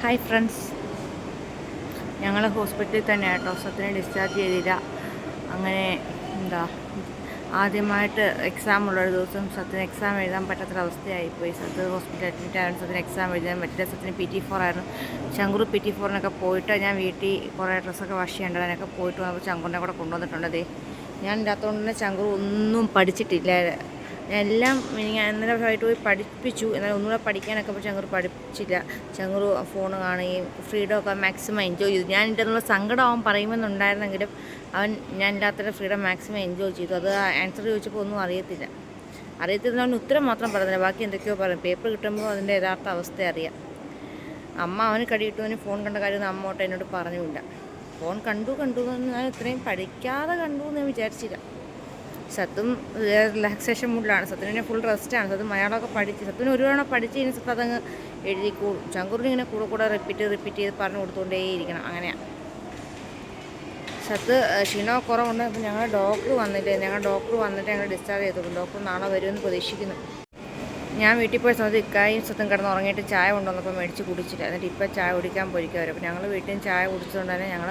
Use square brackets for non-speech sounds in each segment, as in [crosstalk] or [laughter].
Hi friends. ഞങ്ങൾ ഹോസ്പിറ്റലിൽ തന്നെ കേട്ടോ. സത്തിനെ ഡിസ്ചാർജ് ചെയ്തില്ല. അങ്ങനെ എന്താ ആദ്യമായിട്ട് എക്സാം ഉള്ള ഒരു ദിവസം സത്തിന് എക്സാം എഴുതാൻ പറ്റാത്തൊരു അവസ്ഥയായിപ്പോയി. സത്ത് ഹോസ്പിറ്റലിൽ അഡ്മിറ്റ് ആയിരുന്നു സത്തിന് എക്സാം എഴുതാൻ പറ്റില്ല. സത്തിന് പി ടി ഫോർ ആയിരുന്നു. ചങ്കൂർ പി ടി ഫോറിനൊക്കെ പോയിട്ട് ഞാൻ വീട്ടിൽ കുറേ ഡ്രസ്സൊക്കെ വാഷ് ചെയ്യേണ്ടത് അതിനൊക്കെ പോയിട്ട് വന്നപ്പോൾ ചങ്കുറിനെ കൂടെ കൊണ്ടുവന്നിട്ടുണ്ട്. ഞാൻ ഇല്ലാത്തതുകൊണ്ട് തന്നെ ചങ്കൂർ ഒന്നും പഠിച്ചിട്ടില്ല. എല്ലാം ഞാൻ ഇന്നലെ ആയിട്ട് പോയി പഠിപ്പിച്ചു. എന്നാൽ ഒന്നുകൂടെ പഠിക്കാനൊക്കെ പക്ഷെ ചങ്ങൂർ പഠിപ്പിച്ചില്ല ചങ്ങൂർ ഫോൺ കാണുകയും ഫ്രീഡം ഒക്കെ മാക്സിമം എൻജോയ് ചെയ്തു. ഞാൻ എന്റെ എന്നുള്ള സങ്കടം അവൻ പറയുമെന്നുണ്ടായിരുന്നെങ്കിലും അവൻ ഞാൻ ഇല്ലാത്ത ഫ്രീഡം മാക്സിമം എൻജോയ് ചെയ്തു. അത് ആൻസർ ചോദിച്ചപ്പോൾ ഒന്നും അറിയത്തില്ല. അറിയത്തില്ല അവൻ ഉത്തരം മാത്രം പറഞ്ഞില്ല. ബാക്കി എന്തൊക്കെയോ പറയും പേപ്പർ കിട്ടുമ്പോൾ അതിന്റെ യഥാർത്ഥ അവസ്ഥ അറിയാം. അമ്മ അവന് കടിയിട്ടു ഫോൺ കണ്ട കാര്യം അമ്മോട്ട് എന്നോട് പറഞ്ഞുമില്ല. ഫോൺ കണ്ടു കണ്ടു എന്ന് ഞാൻ ഇത്രയും പഠിക്കാതെ കണ്ടു എന്ന് ഞാൻ വിചാരിച്ചില്ല. സത്തും റിലാക്സേഷൻ മൂഡിലാണ് സത്തിന് ഫുൾ റെസ്റ്റാണ് സത്തും മലയാളമൊക്കെ പഠിച്ച് സത്തിന് ഒരു തവണ പഠിച്ച് കഴിഞ്ഞാൽ സത്ത് അതങ്ങ് എഴുതി കൂടും. ചങ്കുറിന് ഇങ്ങനെ കൂടെ കൂടെ റിപ്പീറ്റ് റിപ്പീറ്റ് ചെയ്ത് പറഞ്ഞു കൊടുത്തുകൊണ്ടേയിരിക്കണം അങ്ങനെയാണ് സത്ത് ക്ഷീണമോ കുറവുണ്ട്. അപ്പം ഞങ്ങൾ ഡോക്ടർ വന്നിട്ട് ഞങ്ങൾ ഡോക്ടർ വന്നിട്ട് ഞങ്ങൾ ഡിസ്ചാർജ് ചെയ്തു ഡോക്ടർ നാളെ വരുമെന്ന് പ്രതീക്ഷിക്കുന്നു. ഞാൻ വീട്ടിൽ പോയ സമയത്ത് ഇക്കായും സത്തും കിടന്ന് ഉറങ്ങിയിട്ട് ചായ കൊണ്ടുവന്നപ്പോൾ മേടിച്ച് കുടിച്ചിട്ട് എന്നിട്ട് ഇപ്പോൾ ചായ കുടിക്കാൻ പോയിരിക്കും അവർ അപ്പോൾ ഞങ്ങൾ വീട്ടിൽ ചായ കുടിച്ചതുകൊണ്ട് തന്നെ ഞങ്ങൾ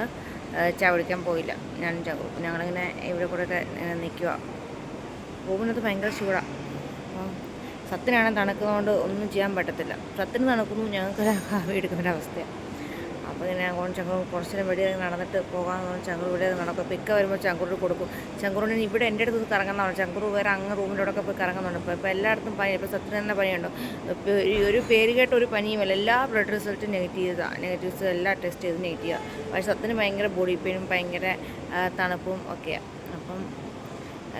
ചായ കുടിക്കാൻ പോയില്ല. ഞാൻ ഞങ്ങളിങ്ങനെ ഇവിടെ കൂടെ ഒക്കെ നിൽക്കുക റൂമിനകത്ത് ഭയങ്കര ചൂടാണ് അപ്പം സത്തിനാണെങ്കിൽ തണുക്കുന്നതുകൊണ്ട് ഒന്നും ചെയ്യാൻ പറ്റത്തില്ല. സത്തിന് തണുക്കുന്നു ഞങ്ങൾക്ക് കാവി [laughs] എടുക്കുന്ന ഒരു അവസ്ഥയാണ് അപ്പോൾ ഇങ്ങനെ അങ്ങോട്ട് ചങ്കൂർ നേരം വെടി നടന്നിട്ട് പോകാമെന്ന് പറഞ്ഞാൽ ചങ്കൂർ ഇവിടെ നടക്കും. ഇക്ക വരുമ്പോൾ ചങ്കൂറിൽ കൊടുക്കും. ചങ്കൂറിന് ഇവിടെ എന്റെ അടുത്ത് കറങ്ങുന്നതാണ്. ചങ്കൂർ വേറെ അങ്ങ് റൂമിലൂടെയൊക്കെ പോയി കറങ്ങുന്നുണ്ട്. ഇപ്പോൾ ഇപ്പോൾ എല്ലായിടത്തും പനി ഇപ്പോൾ സത്യം തന്നെ പനിയുണ്ടോ. ഒരു പേര് കേട്ട ഒരു പനിയുമല്ല. എല്ലാ ബ്ലഡ് റിസൾട്ടും നെഗറ്റീവാണ് നെഗറ്റീവ്സ് എല്ലാം ടെസ്റ്റ് ചെയ്ത് നെഗറ്റീവാണ് പക്ഷേ സത്തിന് ഭയങ്കര ബോഡി പെയിനും ഭയങ്കര തണുപ്പും ഒക്കെയാണ് അപ്പം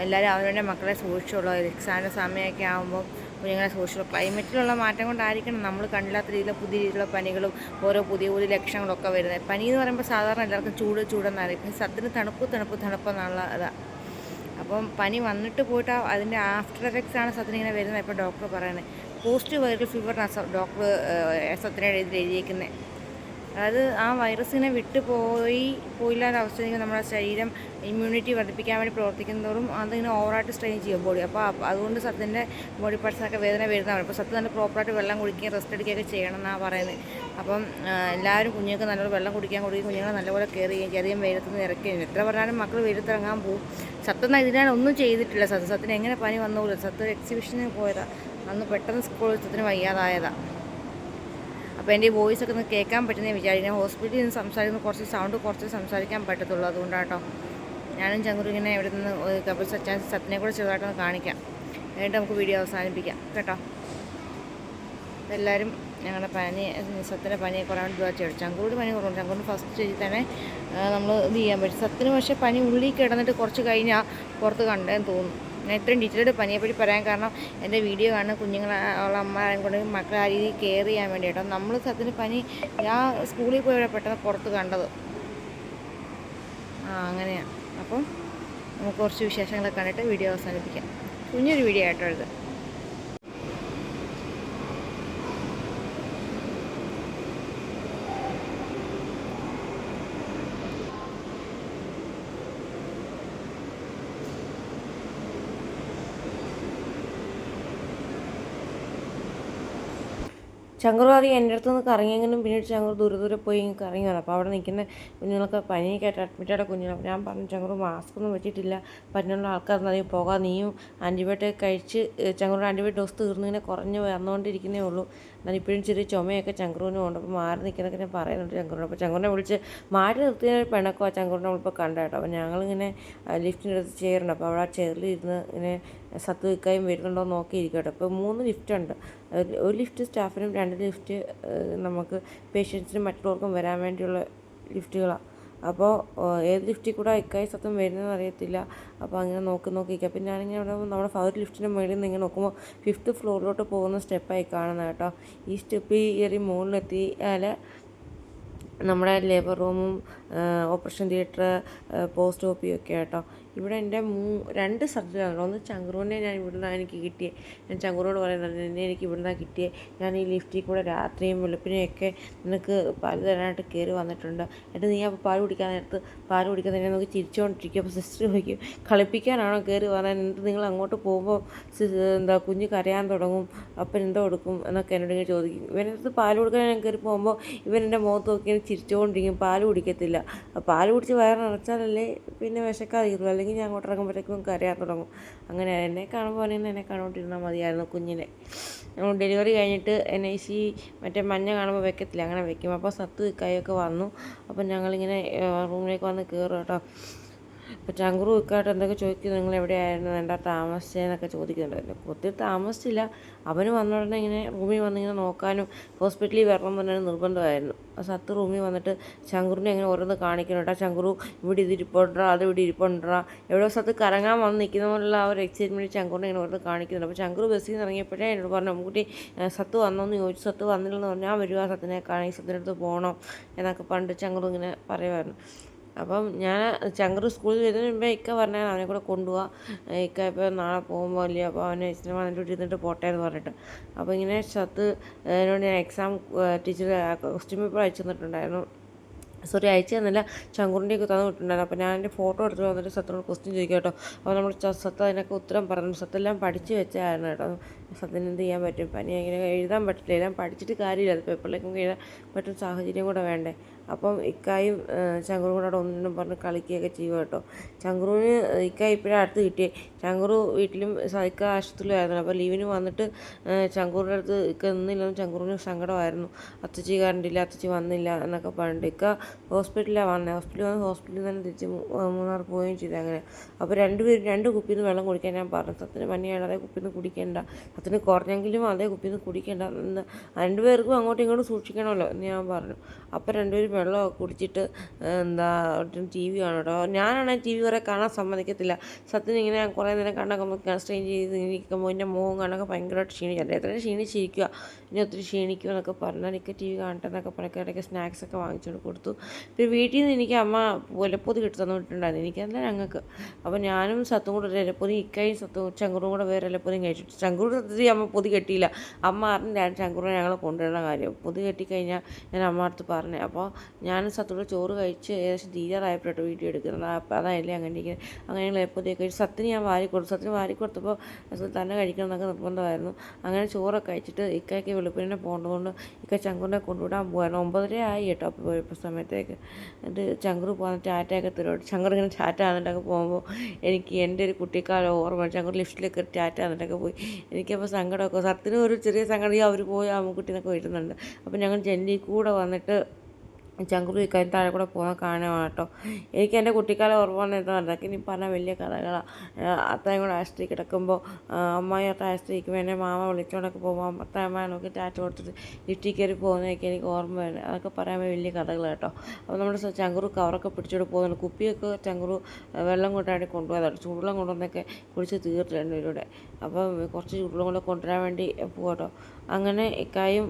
എല്ലാവരും അവനവന്റെ മക്കളെ സൂക്ഷിച്ചുള്ളൂ എക്സാമിന്റെ സമയമൊക്കെ ആകുമ്പോൾ കുഞ്ഞുങ്ങളെ സോഷ്യൽ ക്ലൈമറ്റിലുള്ള മാറ്റം കൊണ്ടായിരിക്കണം നമ്മൾ കണ്ടില്ലാത്ത രീതിയിലുള്ള പുതിയ രീതിയിലുള്ള പനികളും ഓരോ പുതിയ പുതിയ ലക്ഷണങ്ങളൊക്കെ വരുന്നത്. പനി എന്ന് പറയുമ്പോൾ സാധാരണ എല്ലാവർക്കും ചൂട് ചൂടെന്നാണ്. ഇപ്പം സത്തിന് തണുപ്പ് തണുപ്പ് തണുപ്പെന്നുള്ള ഇതാണ് അപ്പം പനി വന്നിട്ട് പോയിട്ട് അതിന്റെ ആഫ്റ്റർ എഫക്ട്സ് ആണ് സത്തിന് ഇങ്ങനെ വരുന്നത്. ഇപ്പോൾ ഡോക്ടർ പറയുന്നത്. പോസ്റ്റ് വൈറൽ ഫീവറിനാണ് ഡോക്ടർ സത്തിനെ എഴുതി എഴുതിയേക്കുന്നത് അതായത് ആ വൈറസിനെ വിട്ടു പോയി പോയില്ല അവസ്ഥ അവസ്ഥയിൽ നമ്മുടെ ശരീരം ഇമ്മ്യൂണിറ്റി വർദ്ധിപ്പിക്കാൻ വേണ്ടി പ്രവർത്തിക്കുന്നതോറും അതിങ്ങനെ ഓവറായിട്ട് സ്ട്രെയിൻ ചെയ്യും ബോഡി അപ്പോൾ അതുകൊണ്ട് സത്തിന്റെ ബോഡി പാർട്സൊക്കെ വേദന വരുന്നതാണ്. അപ്പോൾ സത്ത് നല്ല പ്രോപ്പറായിട്ട് വെള്ളം കുടിക്കുകയും റെസ്റ്റ് എടുക്കുകയൊക്കെ ചെയ്യണം എന്നാണ് പറയുന്നത്. അപ്പം എല്ലാവരും കുഞ്ഞുങ്ങൾക്ക് നല്ലപോലെ വെള്ളം കുടിക്കാൻ കൊടുക്കുകയും കുഞ്ഞുങ്ങളെ നല്ലപോലെ കെയർ ചെയ്യുകയും ചെറിയ വെയിലത്ത് നിന്ന് ഇറക്കുകയും എത്ര പറഞ്ഞാലും മക്കൾ വെയിലത്തിറങ്ങാൻ പോകും സത്തെന്നാൽ ഇതിനാണ് ഒന്നും ചെയ്തിട്ടില്ല. സത്ത് സത്തിന് എങ്ങനെ പനി വന്നോളൂ സത്ത് എക്സിബിഷന് പോയതാണ് അന്ന് പെട്ടെന്ന് സ്കൂളിൽ സത്തിന് വയ്യാതായതാണ് അപ്പോൾ എന്റെ വോയിസ് ഒക്കെ ഒന്ന് കേൾക്കാൻ പറ്റുന്ന വിചാരിക്കുന്നത് ഹോസ്പിറ്റലിൽ നിന്ന് സംസാരിക്കുന്ന. കുറച്ച് സൗണ്ട് കുറച്ച് സംസാരിക്കാൻ പറ്റത്തുള്ളൂ. അതുകൊണ്ടാട്ടോ. ഞാനും ചങ്ങൂർ ഇങ്ങനെ ഇവിടെ നിന്ന് കപിൽ സച്ചാൻ സത്തിനെ കൂടെ ചെറുതായിട്ടൊന്ന് കാണിക്കാം. എന്നിട്ട് നമുക്ക് വീഡിയോ അവസാനിപ്പിക്കാം. കേട്ടോ? എല്ലാവരും ഞങ്ങളുടെ പനി സത്തിന്റെ പനി കുറയാൻ വേണ്ടി ചങ്കൂരിന്റെ പനി കുറവുണ്ട്. ചങ്കൂട് ഫസ്റ്റ് സ്റ്റേജിൽ തന്നെ നമ്മൾ ഇത് ചെയ്യാൻ പറ്റും. സത്തിന് പക്ഷേ പനി ഉള്ളിൽ കിടന്നിട്ട് കുറച്ച് കഴിഞ്ഞാൽ പുറത്ത് കണ്ടേന്ന് തോന്നുന്നു. ഞാൻ ഇത്രയും ഡീറ്റെയിൽഡ് പനിയെപ്പറ്റി പറയാൻ കാരണം എന്റെ വീഡിയോ കാണുന്ന കുഞ്ഞുങ്ങളെ ഉള്ള അമ്മ കൊണ്ട് മക്കളെ ആ രീതിയിൽ കെയർ ചെയ്യാൻ വേണ്ടി കേട്ടോ നമ്മൾ സത്യത്തിന് പനി ഞാൻ സ്കൂളിൽ പോയി പെട്ടെന്ന് പുറത്ത് കണ്ടത്. ആ അങ്ങനെയാണ് അപ്പം നമുക്ക് കുറച്ച് വിശേഷങ്ങളൊക്കെ കണ്ടിട്ട് വീഡിയോ അവസാനിപ്പിക്കാം. കുഞ്ഞൊരു വീഡിയോ ആയിട്ടോ ചങ്കുർ ആദ്യം എന്റെ അടുത്ത് നിന്ന് കറങ്ങിയെങ്കിലും പിന്നീട് ചങ്കുർ ദൂരെ ദൂരെ പോയി കറങ്ങി വന്നു അപ്പോൾ അവിടെ നിൽക്കുന്ന കുഞ്ഞുങ്ങളൊക്കെ പനിയൊക്കെ ആയിട്ട് കുഞ്ഞുങ്ങൾ. ഞാൻ പറഞ്ഞു ചങ്കുർ മാസ്ക് ഒന്നും വെച്ചിട്ടില്ല. പറ്റുന്ന ആൾക്കാർ അധികം പോകാൻ നീയും ആന്റിബയോട്ടിക് കഴിച്ച് ചങ്കുറിന്റെ ആന്റിബയോട്ടിക് ഡോസ് തീർന്നിങ്ങനെ കുറഞ്ഞ് വന്നുകൊണ്ടിരിക്കുന്നേ ഉള്ളൂ. എന്നാൽ ഇപ്പോഴും ചെറിയ ചുമയൊക്കെ ചങ്കുറിനും ഉണ്ട് അപ്പോൾ മാറി നിൽക്കുന്നൊക്കെ ഞാൻ പറയുന്നുണ്ട് ചങ്കുറിനെ അപ്പോൾ ചങ്കുറിനെ വിളിച്ച് മാറ്റി നിർത്തിയ ഒരു പെണക്കോ ചങ്കുറിനെ നമ്മളിപ്പോൾ കണ്ട കേട്ടോ. അപ്പോൾ ഞങ്ങളിങ്ങനെ ലിഫ്റ്റിന്റെ അടുത്ത് ചെയറുണ്ട് അപ്പോൾ അവിടെ ആ ചെയറിൽ ഇരുന്ന് ഇങ്ങനെ സത്ത് വിൽക്കായും വരുന്നുണ്ടോ എന്ന് നോക്കിയിരിക്കും കേട്ടോ. അപ്പോൾ മൂന്ന് ലിഫ്റ്റ് ഉണ്ട്. ഒരു ലിഫ്റ്റ് സ്റ്റാഫിനും രണ്ട് ലിഫ്റ്റ് നമുക്ക് പേഷ്യൻസിനും മറ്റുള്ളവർക്കും വരാൻ വേണ്ടിയുള്ള ലിഫ്റ്റുകളാണ്. അപ്പോൾ ഏത് ലിഫ്റ്റിൽ കൂടെ ഇക്കായി സത്യം വരുന്നതെന്ന് അറിയത്തില്ല. അപ്പോൾ അങ്ങനെ നോക്കി നോക്കിയിരിക്കുക പിന്നെ ഞാനിങ്ങനെ അവിടെ നമ്മുടെ ഫസ്റ്റ് ലിഫ്റ്റിന്റെ മുകളിൽ നിന്ന് ഇങ്ങനെ നോക്കുമ്പോൾ ഫിഫ്ത്ത് ഫ്ലോറിലോട്ട് പോകുന്ന സ്റ്റെപ്പായി കാണുന്നത് കേട്ടോ. ഈ സ്റ്റെപ്പ് മുകളിലെത്തി മുകളിലെത്തിയാൽ നമ്മുടെ ലേബർ റൂമും ഓപ്പറേഷൻ തിയേറ്റർ പോസ്റ്റ് ഓപ്പിയൊക്കെ ഒക്കെ കേട്ടോ ഇവിടെ എന്റെ മൂ രണ്ട് സബ്ജക്റ്റാണ് ഒന്ന് ചങ്കുറൂനെ ഞാൻ ഇവിടുന്ന് എനിക്ക് കിട്ടിയത് ഞാൻ ചങ്കുറോട് പറയുന്നത് എന്നെ എനിക്ക് ഇവിടുന്ന് കിട്ടിയത് ഞാൻ ഈ ലിഫ്റ്റിൽ കൂടെ രാത്രിയും വെളുപ്പിനെയൊക്കെ നിനക്ക് പാൽ തരാനായിട്ട് കയറി വന്നിട്ടുണ്ട്. എന്നിട്ട് നീ അപ്പോൾ പാൽ കുടിക്കാൻ നേരത്ത് പാൽ കുടിക്കാൻ തന്നെ നമുക്ക് ചിരിച്ചുകൊണ്ടിരിക്കും അപ്പോൾ സിസ്റ്റർ ചോദിക്കും കളിപ്പിക്കാനാണോ കയറി വന്നത് എന്നിട്ട് നിങ്ങൾ അങ്ങോട്ട് പോകുമ്പോൾ എന്താ കുഞ്ഞ് കരയാൻ തുടങ്ങും. അപ്പം എന്തോ കൊടുക്കും എന്നൊക്കെ എന്നോട് ഇങ്ങനെ ചോദിക്കും. ഇവനടുത്ത് പാൽ കൊടുക്കാൻ ഞാൻ കയറി പോകുമ്പോൾ ഇവൻ എന്റെ മുഖത്ത് നോക്കി ചിരിച്ചുകൊണ്ടിരിക്കും പാൽ കുടിക്കത്തില്ല. പാൽ കുടിച്ച് വയറിറച്ചാലല്ലേ പിന്നെ വിശക്കാതിരുള്ളൂ അല്ലെങ്കിൽ ഞാൻ അങ്ങോട്ട് ഇറങ്ങുമ്പോഴത്തേക്കും കരയാൻ തുടങ്ങും. അങ്ങനെ എന്നെ കാണുമ്പോൾ പറയുന്നത് എന്നെ കാണോട്ടിരുന്നാൽ മതിയായിരുന്നു കുഞ്ഞിനെ. ഡെലിവറി കഴിഞ്ഞിട്ട് ഐ സി മറ്റേ മഞ്ഞ കാണുമ്പോൾ വെക്കത്തില്ല അങ്ങനെ വെക്കും. അപ്പോൾ സത്ത് കൈയൊക്കെ വന്നു. അപ്പം ഞങ്ങളിങ്ങനെ റൂമിലേക്ക് വന്ന് കയറും കേട്ടോ. അപ്പോൾ ചങ്കുറു ഇക്കാട്ട് എന്തൊക്കെ ചോദിക്കും നിങ്ങൾ എവിടെയായിരുന്നു? വേണ്ട താമസിച്ചതെന്നൊക്കെ ചോദിക്കുന്നുണ്ടായിരുന്നു ഒത്തിരി താമസിച്ചില്ല. അവന് വന്ന ഉടനെ ഇങ്ങനെ റൂമിൽ വന്നിങ്ങനെ നോക്കാനും ഹോസ്പിറ്റലിൽ വരണം എന്ന് നിർബന്ധമായിരുന്നു. സത്ത് റൂമിൽ വന്നിട്ട് ചങ്കുറിനെ ഇങ്ങനെ ഓരോന്ന് കാണിക്കണം കേട്ടോ ചങ്കുറു ഇവിടെ ഇത് ഇരിപ്പുണ്ടാ? അത് ഇവിടെ ഇരിപ്പുണ്ടാ? എവിടെ സത്ത് കറങ്ങാൻ വന്ന് നിൽക്കുന്ന പോലുള്ള ആ ഒരു എക്സൈറ്റ്മെന്റ് ചങ്കുറിനെ ഇങ്ങനെ ഓരോന്ന് കാണിക്കുന്നുണ്ട്. അപ്പോൾ ചങ്കുറു ബസ്സിൽ നിന്ന് ഇറങ്ങിയപ്പോഴേ എന്നോട് പറഞ്ഞു അമ്മുക്കുട്ടി ഏഹ് സത്ത് വന്നോന്ന് ചോദിച്ചു. സത്ത് വന്നില്ലെന്ന് പറഞ്ഞാൽ ഞാൻ വരുവാ സത്തിനെ കാണി സത്തിനടുത്ത് പോകണം എന്നൊക്കെ പണ്ട് ചങ്കുറു ഇങ്ങനെ പറയുമായിരുന്നു. അപ്പം ഞാൻ ചങ്കർ സ്കൂളിൽ വരുന്നതിന് മുമ്പേ ഇക്ക പറഞ്ഞാൽ അവനെ കൂടെ കൊണ്ടുപോവാം. ഇക്ക ഇപ്പോൾ നാളെ പോകുമ്പോൾ അല്ലേ അപ്പോൾ അവനെ സിനിമ വന്നിട്ട് ഇരുന്നിട്ട് പോട്ടെ എന്ന് പറഞ്ഞിട്ട്. അപ്പോൾ ഇങ്ങനെ ഷത്ത് എന്നോട് ഞാൻ എക്സാം ടീച്ചർ ക്വസ്റ്റ്യൻ പേപ്പർ അയച്ചു തന്നിട്ടുണ്ടായിരുന്നു. സോറി അയച്ചു തന്നില്ല. ചങ്കുറിന്റെയൊക്കെ തന്നു വിട്ടിട്ടുണ്ടായിരുന്നു. അപ്പോൾ ഞാൻ എന്റെ ഫോട്ടോ എടുത്ത് വന്നിട്ട് സത്തിനോട് ക്വസ്റ്റ്യൻ ചോദിക്കാം കേട്ടോ. അപ്പോൾ നമ്മൾ സത്ത് അതിനൊക്കെ ഉത്തരം പറഞ്ഞു. സത്തെല്ലാം പഠിച്ചു വെച്ചായിരുന്നു കേട്ടോ. സത്തിന് എന്ത് ചെയ്യാൻ പറ്റും. പനി അങ്ങനെ എഴുതാൻ പറ്റില്ല. എല്ലാം പഠിച്ചിട്ട് കാര്യമില്ല. അത് പേപ്പറിലേക്കും എഴുതാൻ പറ്റുന്ന സാഹചര്യം കൂടെ വേണ്ടേ? അപ്പം ഇക്കായും ചങ്കുറും കൂടെ അവിടെ ഒന്നും പറഞ്ഞ് കളിക്കുകയൊക്കെ ചെയ്യുക കേട്ടോ. ചങ്കുറുവിന് ഇക്ക ഇപ്പോഴും അടുത്ത് കിട്ടിയേ. ചങ്കുറു വീട്ടിലും ഇക്ക ആശുപത്രിയിലായിരുന്നു അപ്പോൾ ലീവിന് വന്നിട്ട് ചങ്കുറിന്റെ അടുത്ത് ഇക്ക നിന്നില്ലെന്ന് ചങ്കുറിന് സങ്കടമായിരുന്നു. അത്തച്ചി കണ്ടില്ല അത്തച്ചി വന്നില്ല എന്നൊക്കെ പറഞ്ഞിട്ട് ഇക്ക ഹോസ്പിറ്റലിലാണ് വന്നത് ഹോസ്പിറ്റലിൽ വന്ന് ഹോസ്പിറ്റലിൽ തന്നെ തിരിച്ച് മൂന്നാർ പോവുകയും ചെയ്തു അങ്ങനെ. അപ്പോൾ രണ്ടുപേരും രണ്ട് കുപ്പിയിൽ നിന്ന് വെള്ളം കുടിക്കാൻ ഞാൻ പറഞ്ഞു. സത്തിന് പനിയാണ് അതേ കുപ്പിയിൽ നിന്ന് കുടിക്കേണ്ട. സത്തിന് കുറഞ്ഞെങ്കിലും അതേ കുപ്പിന്ന് നിന്ന് കുടിക്കേണ്ട രണ്ടുപേർക്കും അങ്ങോട്ടും ഇങ്ങോട്ടും സൂക്ഷിക്കണമല്ലോ എന്ന് ഞാൻ പറഞ്ഞു. അപ്പം രണ്ടുപേരും വെള്ളമൊക്കെ കുടിച്ചിട്ട് എന്താ ടി വി കാണും കേട്ടോ. ഞാനാണെങ്കിൽ ടി വി കുറേ കാണാൻ സമ്മതിക്കത്തില്ല. സത്യം ഇങ്ങനെ കുറേ നേരം കണ്ണൊക്കെ സ്ട്രെയിൻ ചെയ്ത് ഇരിക്കുമ്പോൾ എന്റെ മുഖം കാണൊക്കെ ഭയങ്കരമായിട്ട് ക്ഷീണിച്ചു എന്റെ എത്ര ക്ഷീണിച്ചിരിക്കുക ഇനി ഒത്തിരി ക്ഷീണിക്കുക എന്നൊക്കെ പറഞ്ഞാൽ എനിക്ക് ടി വി കാണട്ടെ എന്നൊക്കെ പറഞ്ഞൊക്കെ ഇടയ്ക്ക് സ്നാക്സ് ഒക്കെ വാങ്ങിച്ചുകൊണ്ട് കൊടുത്തു. പിന്നെ വീട്ടിൽ നിന്ന് എനിക്ക് അമ്മ ഒലപ്പൊതി കിട്ടി തന്നിട്ടുണ്ടായിരുന്നു എനിക്കല്ല ഞങ്ങൾക്ക് അപ്പോൾ ഞാനും സത്തും കൂടെ ഒരു ഇലപ്പൊതി ഇക്കയും സത്തും ചങ്കുറും കൂടെ വേറെ ഇലപ്പൊതിയും കഴിച്ചിട്ട് ചങ്കുറു സത്യത്തിൽ അമ്മ പൊതി കെട്ടിയില്ല. അമ്മ അറിഞ്ഞ ചങ്കുറിനെ ഞങ്ങൾ കൊണ്ടുവരുന്ന കാര്യം. പൊതി കെട്ടിക്കഴിഞ്ഞാൽ ഞാൻ അമ്മ അടുത്ത് പറഞ്ഞു. അപ്പോൾ ഞാൻ സത്തുള്ള ചോറ് കഴിച്ച് ഏകദേശം തീരാറായപ്പോഴാണ് വീട്ടിൽ എടുക്കുന്നത്. അപ്പം അതായില്ലേ അങ്ങനെ ഇരിക്കുന്നത് അങ്ങനെ ഞങ്ങൾ എപ്പോഴത്തേക്ക് കഴിച്ചു സത്തിന് ഞാൻ വാരി കൊടുത്തു. സത്തിന് വാരി കൊടുത്തപ്പോൾ തന്നെ കഴിക്കണം എന്നൊക്കെ നിർബന്ധമായിരുന്നു. അങ്ങനെ ചോറൊക്കെ കഴിച്ചിട്ട് ഇക്കയ്ക്ക് വെളുപ്പിനെ പോകേണ്ടതുകൊണ്ട് ഇക്ക ചങ്കുറിനെ കൊണ്ടുവിടാൻ പോകുമായിരുന്നു ഒമ്പതര ആയി കേട്ടോ അപ്പോൾ പോയപ്പോൾ സമയത്തേക്ക്. എന്നിട്ട് ചങ്കുറ് പോകാൻ ടാറ്റയൊക്കെ തരും ചങ്കുറ് ഇങ്ങനെ ടാറ്റ എന്നിട്ടൊക്കെ പോകുമ്പോൾ എനിക്ക് എന്റെ ഒരു കുട്ടിക്കാലം ഓർമ്മ ചങ്കുറ് ലിഫ്റ്റിലൊക്കെ ടാറ്റ എന്നിട്ടൊക്കെ പോയി. എനിക്കപ്പോൾ സങ്കടമൊക്കെ സത്തിനും ഒരു ചെറിയ സങ്കടം അവർ പോയി ആ വരുന്നുണ്ട്. അപ്പോൾ ഞങ്ങൾ ജെല്ലി കൂടെ വന്നിട്ട് ചങ്കുരു ഇക്കാര്യം താഴെ കൂടെ പോകാൻ കാണുകയാണ് കേട്ടോ. എനിക്ക് എന്റെ കുട്ടിക്കാലം ഓർമ്മ അതൊക്കെ ഇനി പറഞ്ഞ വലിയ കഥകളാണ് അത്തായും കൂടെ ആശുപത്രി കിടക്കുമ്പോൾ അമ്മായി അത്ത ആശ്രയിക്കുമ്പോൾ എന്നെ മാമ വിളിച്ചോണ്ടൊക്കെ പോകുമ്പോൾ അത്ര അമ്മ നോക്കി ടാറ്റ കൊടുത്തിട്ട് ലിഫ്റ്റിൽ കയറി പോകുന്നതൊക്കെ എനിക്ക് ഓർമ്മ വരുന്നത് അതൊക്കെ പറയാൻ വലിയ കഥകൾ കേട്ടോ. അപ്പോൾ നമ്മുടെ ചങ്കുരു കവറൊക്കെ പിടിച്ചോട്ട് പോകുന്നുണ്ട്. കുപ്പിയൊക്കെ ചങ്കുറു വെള്ളം കൊണ്ടാണ് കൊണ്ടുപോയതാണ് ചൂടുവെള്ളം കൊണ്ടുവന്നൊക്കെ കുടിച്ച് തീർത്തിട്ടുണ്ട് രണ്ടുപേരുടെ അപ്പം കുറച്ച് ചൂടുവെള്ളം കൂടെ കൊണ്ടുവരാൻ വേണ്ടി പോകട്ടോ അങ്ങനെ ഇക്കായും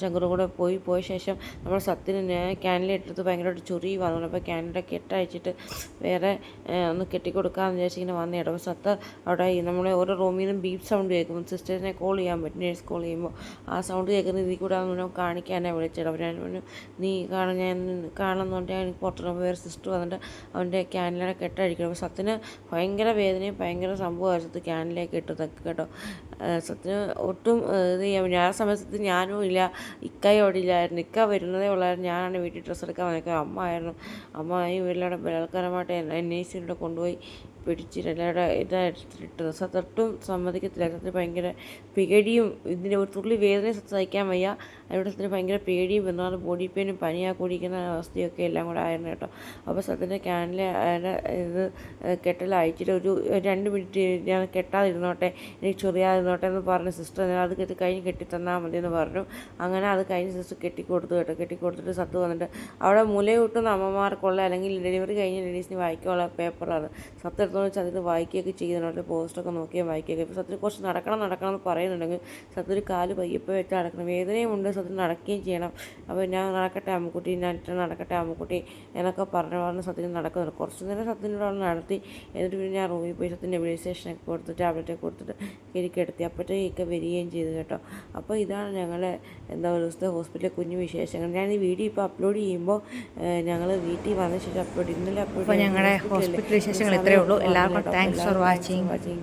ചങ്കറും കൂടെ പോയി പോയ ശേഷം നമ്മൾ സത്തിന് ക്യാനിലെടുത്ത് ഭയങ്കരമായിട്ട് ചൊറി വന്നു അപ്പോൾ ക്യാനിലൊക്കെ കെട്ടയച്ചിട്ട് വേറെ ഒന്ന് കെട്ടിക്കൊടുക്കാമെന്ന് വിചാരിച്ചിങ്ങനെ വന്നു കേട്ടോ. അപ്പോൾ സത്ത് അവിടെ നമ്മളെ ഓരോ റൂമിൽ നിന്നും സൗണ്ട് കേൾക്കും. സിസ്റ്റേഴ്സിനെ കോൾ ചെയ്യാൻ പറ്റും നേഴ്സ് കോൾ ചെയ്യുമ്പോൾ ആ സൗണ്ട് കേൾക്കുന്ന ഇതിൽ കൂടെ അവനെ കാണിക്കാനാണ് വിളിച്ചത്. അപ്പോൾ ഞാൻ നീ കാണാൻ ഞാൻ കാണുന്നുണ്ട്. ഞാൻ പുറത്തിറങ്ങുമ്പോൾ വേറെ സിസ്റ്റർ വന്നിട്ട് അവന്റെ ക്യാനിലെ കെട്ടഴിക്കണം. അപ്പോൾ സത്തിന് ഭയങ്കര വേദനയും ഭയങ്കര സംഭവമായിരുന്നു ക്യാനിലേക്ക് ഇട്ടതൊക്കെ കേട്ടോ. സത്യം ഒട്ടും ഇത് ചെയ്യാൻ ഞാൻ ആ സമയത്ത് ഞാനും ഇല്ല ഇക്കയോടില്ലായിരുന്നു ഇക്ക വരുന്നതേ ഉള്ളായിരുന്നു. ഞാനാണ് വീട്ടിൽ ഡ്രസ്സ് എടുക്കാൻ വന്നേക്കാം അമ്മ ആയിരുന്നു. അമ്മ ഈ വീട്ടിലൂടെ ബലാത്കാരമായിട്ട് ഐ സിയുടെ കൊണ്ടുപോയി. പിടിച്ചിട്ട് എല്ലാവരുടെ ഇതായിട്ട് തൊട്ടും സമ്മതിക്കത്തില്ല. അതിന് ഭയങ്കര പേടിയും ഇതിന്റെ ഒരു തുള്ളി വേദന സഹിക്കാൻ വയ്യ. അതിനോട് സത്യത്തിന് ഭയങ്കര പേടിയും എന്നാൽ ബോഡി പെയിനും പനിയാ കുടിക്കുന്ന അവസ്ഥയൊക്കെ എല്ലാം കൂടെ ആയിരുന്നു കേട്ടോ. അപ്പോൾ സത്യത്തിന്റെ ക്യാനിലെ ഇത് കെട്ടൽ അയച്ചിട്ട് ഒരു രണ്ട് മിനിറ്റ് ഞാൻ കെട്ടാതിരുന്നോട്ടെ എനിക്ക് ചൊറിയാതിരുന്നോട്ടെ എന്ന് പറഞ്ഞ. സിസ്റ്റർ അത് കെട്ടി കഴിഞ്ഞ് കെട്ടി തന്നാൽ മതി എന്ന് പറഞ്ഞു. അങ്ങനെ അത് കഴിഞ്ഞ് സിസ്റ്റർ കെട്ടിക്കൊടുത്തു കേട്ടോ. കെട്ടിക്കൊടുത്തിട്ട് സത്ത് വന്നിട്ട് അവിടെ മുലയൂട്ടുന്ന അമ്മമാർക്കുള്ള അല്ലെങ്കിൽ ഡെലിവറി കഴിഞ്ഞ ലേഡീസിന് വായിക്കാനുള്ള പേപ്പറാണ്. സത്ത് ഇല്ലാത്തതെന്ന് സത്യത്തിന് വായിക്കുകയൊക്കെ ചെയ്യുന്നുണ്ട് പോസ്റ്റൊക്കെ നോക്കിയാൽ വായിക്കുകയൊക്കെ. ഇപ്പോൾ സത്യത്തിന് കുറച്ച് നടക്കണം നടക്കണം എന്ന് പറയുന്നുണ്ടെങ്കിൽ സത്യത്തിന് കാൽ പയ്യപ്പോൾ വെച്ച് നടക്കണം. വേദനയും ഉണ്ട് സത്യം നടക്കുകയും ചെയ്യണം. അപ്പോൾ ഞാൻ നടക്കട്ടെ അമ്മക്കുട്ടി ഞാൻ ഇട്ട് നടക്കട്ടെ അമ്മക്കുട്ടി എന്നൊക്കെ പറഞ്ഞു പറഞ്ഞ് സത്യം നടക്കുന്നുണ്ട്. കുറച്ച് നേരം സത്യത്തിനോട് അവിടെ നടത്തി എന്നിട്ട് പിന്നെ ഞാൻ റൂമിൽ പോയി സത്യത്തിന്റെ നെബിലൈസേഷനൊക്കെ കൊടുത്ത് ടാബ്ലറ്റൊക്കെ കൊടുത്തിട്ട് കിടത്തി അപ്പോഴത്തേക്കൊക്കെ വരികയും ചെയ്തു കേട്ടോ. അപ്പോൾ ഇതാണ് ഞങ്ങളെ എന്താ ഒരു ദിവസത്തെ ഹോസ്പിറ്റലിലെ കുഞ്ഞു വിശേഷങ്ങൾ. ഞാൻ ഈ വീഡിയോ ഇപ്പോൾ അപ്ലോഡ് ചെയ്യുമ്പോൾ ഞങ്ങൾ വീട്ടിൽ വന്ന ശേഷം അപ്ലോഡ് ഇന്നലെ അപ്ലോഡ് ഞങ്ങളുടെ ഹോസ്പിറ്റൽ വിശേഷങ്ങൾ ഇത്രയേ ഉള്ളൂ. എല്ലാവർക്കും താങ്ക്സ് ഫോർ വാച്ചിങ് വാച്ചിങ്